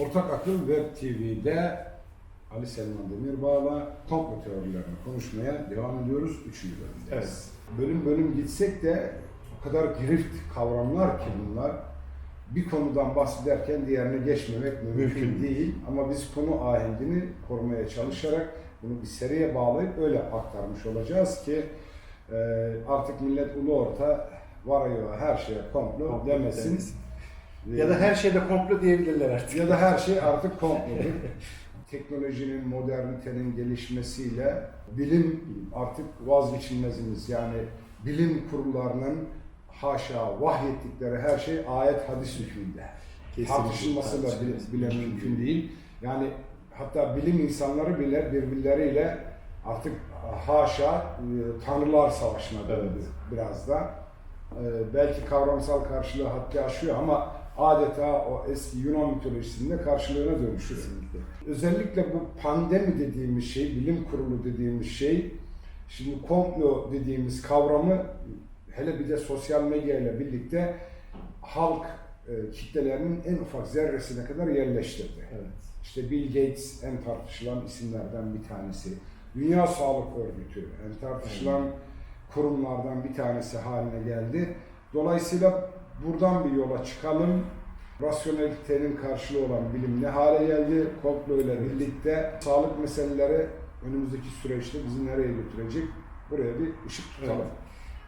Ortak Akıl Web TV'de Ali Selman Demirbağ'la komplo teorilerini konuşmaya devam ediyoruz. Üçüncü bölümdeyiz. Bölüm bölüm gitsek de o kadar girift kavramlar ki bunlar. Bir konudan bahsederken diğerine geçmemek mümkün, Mümkün. değil. Ama biz konu ahengini korumaya çalışarak bunu bir seriye bağlayıp öyle aktarmış olacağız ki e, artık millet ulu orta varıyor her şeye komplo, Komplo demesin. demesin. Ya da her şeyde komplo diyebilirler artık. Ya da her şey artık komplodur. Teknolojinin, modernitenin gelişmesiyle bilim artık vazgeçilmezimiz. Yani bilim kurullarının haşa vahyettikleri her şey ayet hadis hükmünde. Tartışılması da bile, bile mümkün değil. Yani hatta bilim insanları bile birbirleriyle artık haşa e, tanrılar savaşına döndü Evet. biraz da. E, belki kavramsal karşılığı haddi aşıyor ama adeta o eski Yunan mitolojisinde karşılığına dönüşüyor. Kesinlikle. Özellikle bu pandemi dediğimiz şey, bilim kurulu dediğimiz şey, şimdi komplo dediğimiz kavramı hele bir de sosyal medya ile birlikte halk e, kitlelerinin en ufak zerresine kadar yerleştirdi. Evet. İşte Bill Gates en tartışılan isimlerden bir tanesi. Dünya Sağlık Örgütü en tartışılan kurumlardan bir tanesi haline geldi. Dolayısıyla buradan bir yola çıkalım. Rasyonelitenin karşılığı olan bilim ne hale geldi? Komplo ile birlikte sağlık meseleleri önümüzdeki süreçte bizi nereye götürecek? Buraya bir ışık tutalım.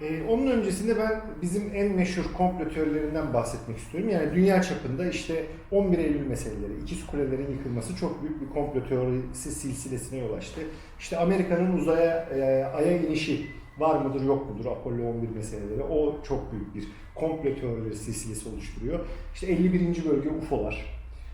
Ee, onun öncesinde ben bizim en meşhur komplo teorilerinden bahsetmek istiyorum. Yani dünya çapında işte 11 Eylül meseleleri, ikiz kulelerin yıkılması çok büyük bir komplo teorisi silsilesine yol açtı. İşte Amerika'nın uzaya, e, aya inişi var mıdır yok mudur Apollo 11 meseleleri o çok büyük bir komplo teorileri silsilesi oluşturuyor. İşte 51. bölge UFO'lar.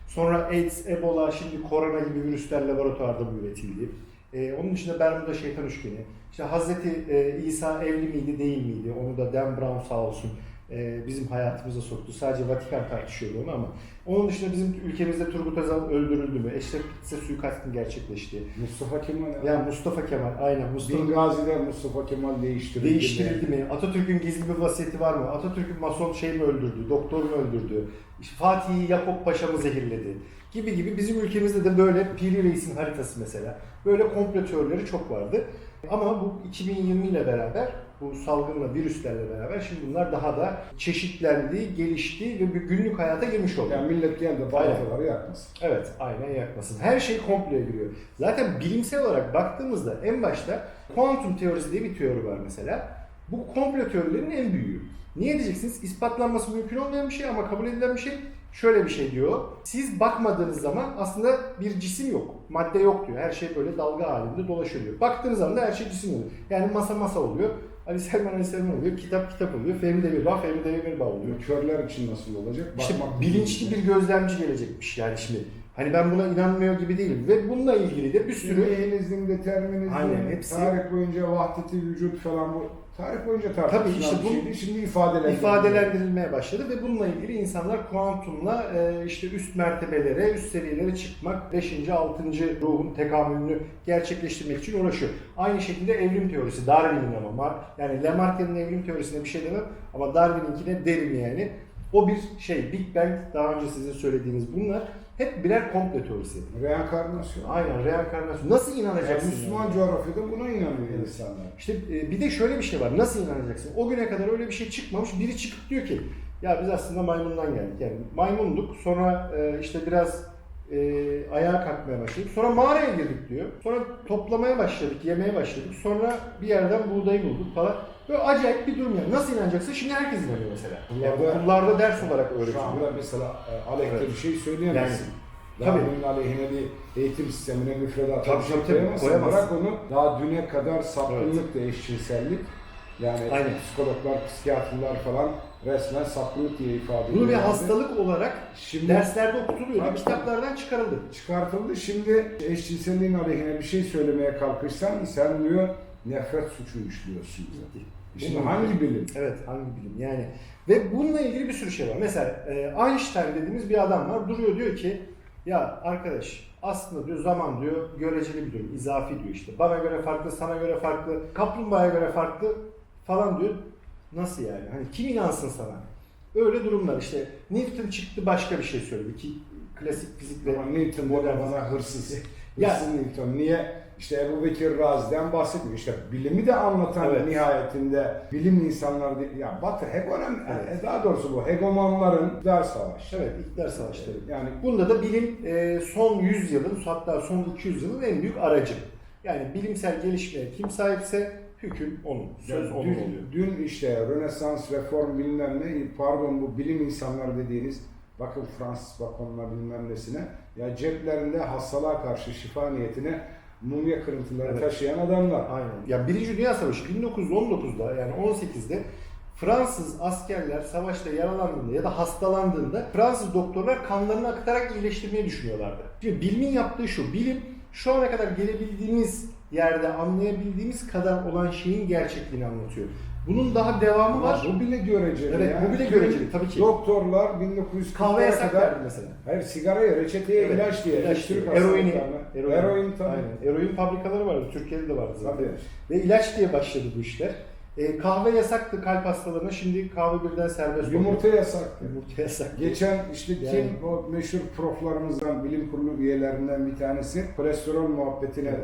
Sonra AIDS, Ebola, şimdi korona gibi virüsler laboratuvarda mı üretildi? Ee, onun dışında Bermuda şeytan üçgeni. İşte Hazreti e, İsa evli miydi değil miydi? Onu da Dan Brown sağ olsun e, bizim hayatımıza soktu. Sadece Vatikan tartışıyordu onu ama. Onun dışında bizim ülkemizde Turgut Özal öldürüldü mü? Eşref Bitse suikastın gerçekleşti. Mustafa Kemal, Yani Mustafa Kemal aynen Mustafa Bingazi'de Mustafa Kemal değiştirildi. Değiştirildi mi? Atatürk'ün gizli bir vasiyeti var mı? Atatürk'ün mason şey mi öldürdü? Doktor mu öldürdü? İşte Fatih'i Yakup Paşa mı zehirledi? Gibi gibi bizim ülkemizde de böyle Piri Reis'in haritası mesela. Böyle komplo teorileri çok vardı. Ama bu 2020 ile beraber bu salgınla, virüslerle beraber şimdi bunlar daha da çeşitlendi, gelişti ve bir günlük hayata girmiş oldu. Yani millet geldi balataları yakmasın. Evet, aynen yakmasın. Her şey komploya giriyor. Zaten bilimsel olarak baktığımızda en başta kuantum teorisi diye bir teori var mesela. Bu komplo teorilerinin en büyüğü. Niye diyeceksiniz? İspatlanması mümkün olmayan bir şey ama kabul edilen bir şey. Şöyle bir şey diyor. Siz bakmadığınız zaman aslında bir cisim yok. Madde yok diyor. Her şey böyle dalga halinde dolaşıyor diyor. Baktığınız zaman da her şey cisim oluyor. Yani masa masa oluyor. Ali Selman Ali Selman oluyor. Kitap kitap oluyor. Fehmi Demirbağ Fehmi Demirbağ oluyor. Körler için nasıl olacak? İşte Bakmak bilinçli bir gözlemci gelecekmiş yani şimdi. Hani ben buna inanmıyor gibi değilim. Ve bununla ilgili de bir sürü Nihilizm, determinizm, Aynen, hepsi- tarih boyunca vahdeti vücut falan bu tarih boyunca tartışılan Tabii işte bu- şeydi. Şimdi ifadelendiriliyor. ifadelendirilmeye başladı ve bununla ilgili insanlar kuantumla e, işte üst mertebelere, üst seviyelere çıkmak, 5. 6. ruhun tekamülünü gerçekleştirmek için uğraşıyor. Aynı şekilde evrim teorisi, Darwin'in ama yani Lamarck'ın evrim teorisine bir şey demem ama Darwin'inkine derim yani. O bir şey, Big Bang, daha önce sizin söylediğiniz bunlar hep birer komplo teorisi. Reenkarnasyon. Aynen, reenkarnasyon. Nasıl Yani inanacaksın? Müslüman yani? coğrafyada buna inanıyor Evet. insanlar. İşte e, bir de şöyle bir şey var. Nasıl inanacaksın? O güne kadar öyle bir şey çıkmamış. Biri çıkıp diyor ki ya biz aslında maymundan geldik. Yani maymunduk. Sonra e, işte biraz e, ayağa kalkmaya başladık. Sonra mağaraya girdik diyor. Sonra toplamaya başladık, yemeye başladık. Sonra bir yerden buğdayı bulduk falan. Böyle acayip bir durum yani. Nasıl inanacaksın? Şimdi herkes inanıyor mesela. Yani Okullarda- okullarda ders olarak Şu öğretiliyor. anda mesela e, aleyhte Evet. bir şey söyleyemezsin. Yani, tabii. bunun aleyhine bir eğitim sistemine müfredata Tabii, şey tabii, tabii, koyamazsın. Bırak onu daha düne kadar sapkınlık da eşcinsellik. Yani Aynen. psikologlar, psikiyatrlar falan resmen sapkınlık diye ifade Bunu bir hastalık olarak Şimdi derslerde okutuluyor. Tabii. Kitaplardan çıkarıldı. çıkartıldı. Şimdi eşcinselliğin aleyhine bir şey söylemeye kalkırsan sen diyor nefret suçu işliyorsun. diyor. Şimdi Bunun- hangi bilim? Evet hangi bilim yani. Ve bununla ilgili bir sürü şey var. Mesela e, Einstein dediğimiz bir adam var. Duruyor diyor ki ya arkadaş aslında diyor zaman diyor göreceli bir durum. izafi diyor işte. Bana göre farklı, sana göre farklı, kaplumbağaya göre farklı falan diyor. Nasıl yani? Hani kim inansın sana? Öyle durumlar işte. Newton çıktı başka bir şey söyledi ki klasik fizikle Ama Newton modern- bana hırsız. Ya- Hırsız Newton. Niye? İşte Ebu Bekir Razi'den bahsediyor. İşte bilimi de anlatan Evet. nihayetinde bilim insanları değil. Ya Batı hegemon, Evet. e, daha doğrusu bu hegemonların dar savaşı. Evet, iktidar savaşları. Yani Bunda da bilim e, son 100 yılın hatta son 200 yılın en büyük aracı. Yani bilimsel gelişmeye kim sahipse hüküm onun, söz onun dün, oluyor. dün işte Rönesans, reform bilmem ne, pardon bu bilim insanları dediğiniz bakın Fransız bakonuna bilmem nesine ya ceplerinde hastalığa karşı şifa niyetine mumya kırıntıları Evet. taşıyan adamlar. Aynen. Ya Birinci Dünya Savaşı 1919'da yani 18'de Fransız askerler savaşta yaralandığında ya da hastalandığında Fransız doktorlar kanlarını akıtarak iyileştirmeyi düşünüyorlardı. Şimdi bilimin yaptığı şu, bilim şu ana kadar gelebildiğimiz yerde anlayabildiğimiz kadar olan şeyin gerçekliğini anlatıyor. Bunun daha devamı var. bu bile göreceli Evet, ya. bu bile göreceli tabii ki. Doktorlar Kahve 1940'lara yasak kadar verdi mesela. hayır sigaraya, reçeteye Evet, ilaç diye. ilaç diye. Eroini, eroin, Eroin tabii. Aynen. Eroin fabrikaları vardı. Türkiye'de de vardı zaten. Tabii. Ve ilaç diye başladı bu işler. E, kahve yasaktı kalp hastalarına. Şimdi kahve birden serbest. Yumurta yasaktı. Yumurta yasak. Geçen işte Yani- kim o meşhur proflarımızdan, bilim kurulu üyelerinden bir tanesi kolesterol muhabbetine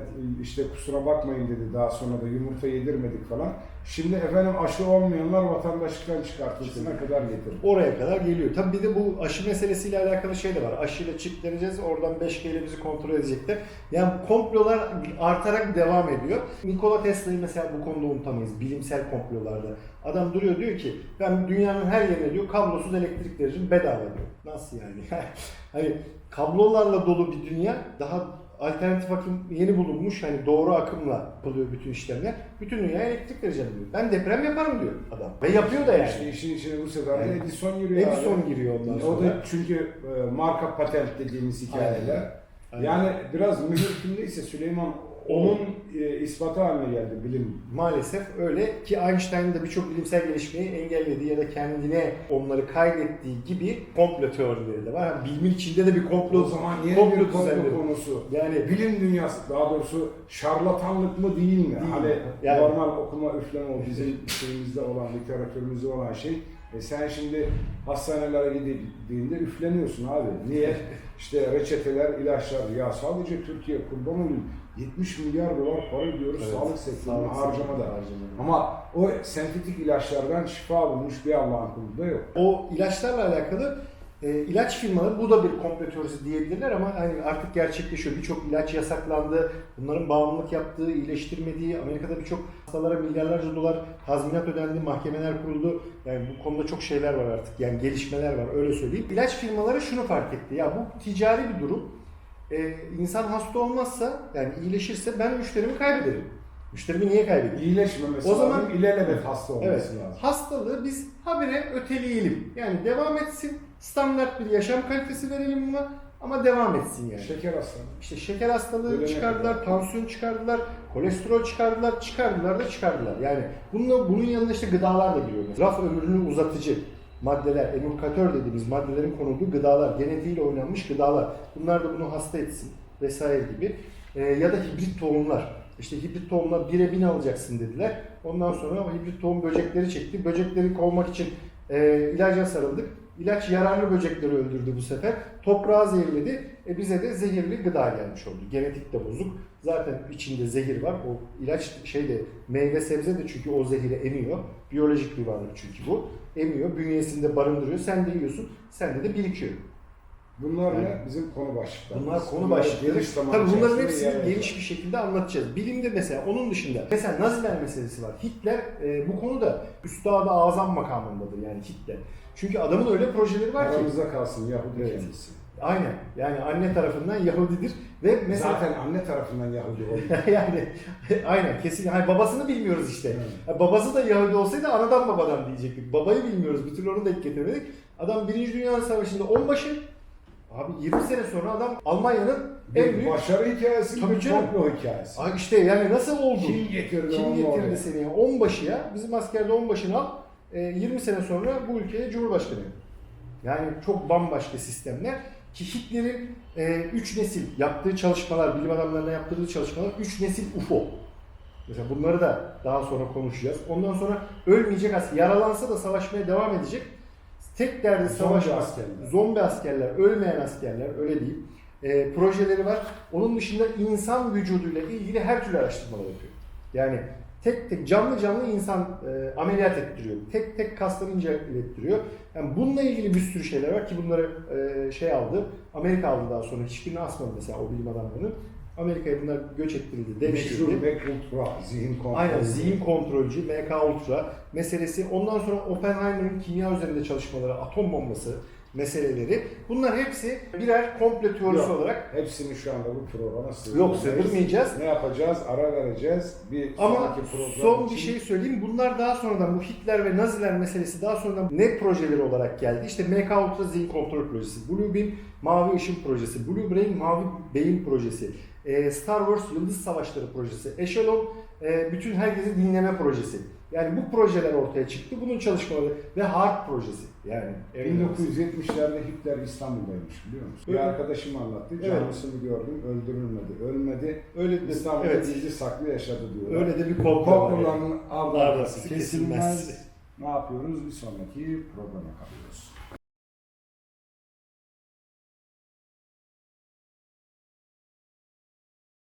işte kusura bakmayın dedi daha sonra da yumurta yedirmedik falan. Şimdi efendim aşı olmayanlar vatandaşlıktan çıkartılsına kadar getirdi. Oraya kadar geliyor. Tabii bir de bu aşı meselesiyle alakalı şey de var. Aşıyla çip deneyeceğiz, oradan 5G ile bizi kontrol edecekler. Yani komplolar artarak devam ediyor. Nikola Tesla'yı mesela bu konuda unutamayız. Bilimsel komplolarda. Adam duruyor diyor ki ben dünyanın her yerine diyor kablosuz elektrik vereceğim bedava diyor. Nasıl yani? hani kablolarla dolu bir dünya daha alternatif akım yeni bulunmuş hani doğru akımla yapılıyor bütün işlemler. Bütün dünyaya elektrik vereceğim diyor. Ben deprem yaparım diyor adam. Ve yapıyor da yani. İşte işin içine bu sefer de. Edison giriyor. abi. Edison giriyor ondan O sonra. da çünkü e, marka patent dediğimiz hikayeler. Aynen. Yani biraz mühür kimdeyse Süleyman onun e, ispatı haline geldi bilim. Maalesef öyle ki Einstein da birçok bilimsel gelişmeyi engellediği ya da kendine onları kaydettiği gibi komplo teorileri de var. Yani bilimin içinde de bir komplo, O zaman yeni komplo bir komplo düzenleri. konusu. Yani Bilim dünyası daha doğrusu şarlatanlık mı değil mi? Değil. Hani Yani- normal okuma üfleme o bizim şeyimizde olan, literatürümüzde olan şey. E sen şimdi hastanelere gidildiğinde üfleniyorsun abi. Niye? İşte reçeteler, ilaçlar. Ya sadece Türkiye kurban olayım 70 milyar dolar para ödüyoruz Evet, sağlık sektörüne harcamada. harcamada. Ama o sentetik ilaçlardan şifa bulmuş bir Allah'ın kulu da yok. o ilaçlarla alakalı e, ilaç firmaları bu da bir komplo teorisi diyebilirler ama hani artık gerçekleşiyor. Birçok ilaç yasaklandı. Bunların bağımlılık yaptığı, iyileştirmediği, Amerika'da birçok hastalara milyarlarca dolar tazminat ödendi, mahkemeler kuruldu. Yani bu konuda çok şeyler var artık. Yani gelişmeler var öyle söyleyeyim. İlaç firmaları şunu fark etti. Ya bu ticari bir durum. E, insan hasta olmazsa yani iyileşirse ben müşterimi kaybederim. Müşterimi niye kaybedeyim? İyileşmemesi O zaman- lazım, ilelebet hasta olması Evet. lazım. Hastalığı biz habire öteleyelim. Yani devam etsin. Standart bir yaşam kalitesi verelim buna ama devam etsin yani. Şeker hastalığı. İşte şeker hastalığı Ölene çıkardılar, kadar. tansiyon çıkardılar, kolesterol çıkardılar, çıkardılar da çıkardılar. Yani bununla, bunun yanında işte gıdalar da giriyor. Raf ömrünü uzatıcı maddeler, emulkatör dediğimiz maddelerin konulduğu gıdalar, genetiğiyle oynanmış gıdalar. Bunlar da bunu hasta etsin vesaire gibi. Ee, ya da hibrit tohumlar. İşte hibrit tohumlar bire bin alacaksın dediler. Ondan sonra o hibrit tohum böcekleri çekti. Böcekleri kovmak için e, ilaca sarıldık. İlaç yararlı böcekleri öldürdü bu sefer. Toprağı zehirledi. E bize de zehirli gıda gelmiş oldu. Genetik de bozuk. Zaten içinde zehir var. O ilaç şeyde meyve sebze de çünkü o zehiri emiyor. Biyolojik bir varlık çünkü bu. Emiyor. Bünyesinde barındırıyor. Sen de yiyorsun. Sende de birikiyor. Bunlar Yani- ne? Bizim konu başlıklarımız. Bunlar konu başlıkları. Tabii bunların hepsini yer geniş bir şekilde anlatacağız. Bilimde mesela onun dışında mesela Naziler meselesi var. Hitler e, bu konuda üstada azam makamındadır yani Hitler. Çünkü adamın öyle projeleri var ki. Aramızda kalsın Yahudi Evet. kendisi. Aynen. Yani anne tarafından Yahudidir ve mesela Zaten anne tarafından Yahudi oldu. yani aynen kesin. Hani babasını bilmiyoruz işte. Ha, babası da Yahudi olsaydı anadan babadan diyecektik. Babayı bilmiyoruz. Bir türlü onu da getiremedik. Adam Birinci Dünya Savaşı'nda onbaşı. Abi 20 sene sonra adam Almanya'nın en büyük başarı hikayesi, Tabii bir canım. komplo hikayesi. Ay işte yani nasıl oldu? Kim getirdi Kim onu getirdi oraya? seni ya? Onbaşıya, bizim askerde onbaşını al, e, 20 sene sonra bu ülkeye Cumhurbaşkanı. yap. Yani çok bambaşka sistemler. Ki Hitler'in 3 nesil yaptığı çalışmalar, bilim adamlarına yaptırdığı çalışmalar 3 nesil UFO. Mesela bunları da daha sonra konuşacağız. Ondan sonra ölmeyecek aslında. Yaralansa da savaşmaya devam edecek. Tek derdi Zombi savaşmak. askerler. Zombi askerler, ölmeyen askerler öyle diyeyim. E, projeleri var. Onun dışında insan vücuduyla ilgili her türlü araştırmalar yapıyor. Yani tek tek canlı canlı insan e, ameliyat ettiriyor. Tek tek kasları incelettiriyor. Yani bununla ilgili bir sürü şeyler var ki bunları e, şey aldı. Amerika aldı daha sonra. Hiçbirini asmadı mesela o bilim adamları. Amerika'ya bunlar göç ettirildi, Meşhur devşirildi. Mac Ultra zihin kontrolü. Aynen zihin kontrolcü, MK Ultra meselesi. Ondan sonra Oppenheimer'ın kimya üzerinde çalışmaları, atom bombası meseleleri. Bunlar hepsi birer komplo teorisi Yok. olarak Hepsini şu anda bu programa yok sığdırmayacağız. Ne yapacağız? Ara vereceğiz. Bir Ama son bir için- şey söyleyeyim. Bunlar daha sonradan bu Hitler ve Naziler meselesi daha sonradan ne projeleri olarak geldi? İşte MK Ultra zihin kontrol projesi, Blue Beam mavi ışın projesi, Blue Brain mavi beyin projesi, e, Star Wars Yıldız Savaşları projesi, Echelon e, bütün herkesi dinleme projesi. Yani bu projeler ortaya çıktı. Bunun çalışmaları ve Harp projesi. Yani evet. 1970'lerde Hitler İstanbul'daymış biliyor musun? Öyle. Bir arkadaşım anlattı. Evet. Canlısını gördüm. Öldürülmedi. Ölmedi. öyle de İstanbul'da evet. gizli saklı yaşadı diyorlar. Öyle de bir komplo var. yani. Ardası ardası kesilmez. kesilmez. Ne yapıyoruz? Bir sonraki programa kalıyoruz.